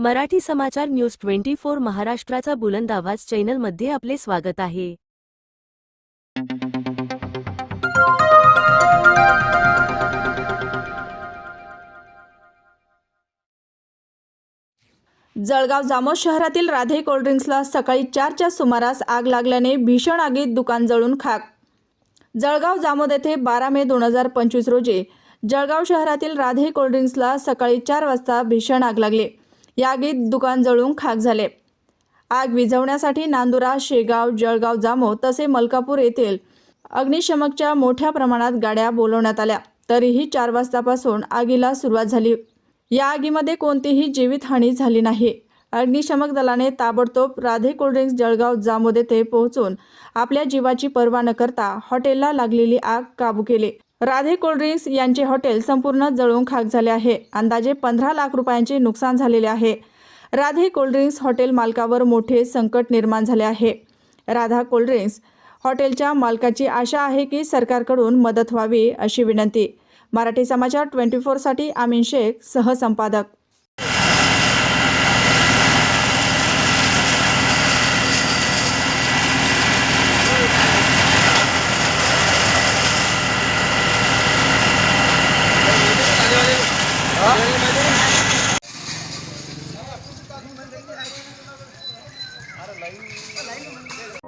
Marathi Samachar news twenty four महाराष्ट्राचा बुलंद आवाज चॅनलमध्ये आपले स्वागत आहे. जळगाव जामोद शहरातील राधे कोल्ड्रिंक्सला सकाळी चारच्या सुमारास आग लागल्याने भीषण आगीत दुकान जळून खाक. जळगाव जामोद येथे बारा मे दोन हजार पंचवीस रोजी जळगाव शहरातील राधे कोल्ड्रिंक्सला सकाळी चार वाजता भीषण आग लागली. या आगीत दुकान जळून खाक झाले. आग विझवण्यासाठी नांदुरा शेगाव जळगाव जामो तसे मलकापूर येथील अग्निशमकच्या मोठ्या प्रमाणात गाड्या बोलवण्यात आल्या. तरीही चार वाजतापासून आगीला सुरुवात झाली. या आगीमध्ये कोणतीही जीवितहानी झाली नाही. अग्निशमक दलाने ताबडतोब राधे कोल्ड्रिंक्स जळगाव जामोद येथे पोहोचून आपल्या जीवाची पर्वा न करता हॉटेलला लागलेली आग काबू केली. राधे कोल्ड्रिंक्स यांचे हॉटेल संपूर्ण जळून खाक झाले आहे. अंदाजे पंधरा लाख रुपयांचे नुकसान झालेले आहे. राधे कोल्ड्रिंक्स हॉटेल मालकावर मोठे संकट निर्माण झाले आहे. राधा कोल्ड्रिंक्स हॉटेलच्या मालकाची आशा आहे की सरकारकडून मदत व्हावी अशी विनंती. मराठी समाचार ट्वेंटी फोरसाठी आमिन शेख सहसंपादक. લાઈન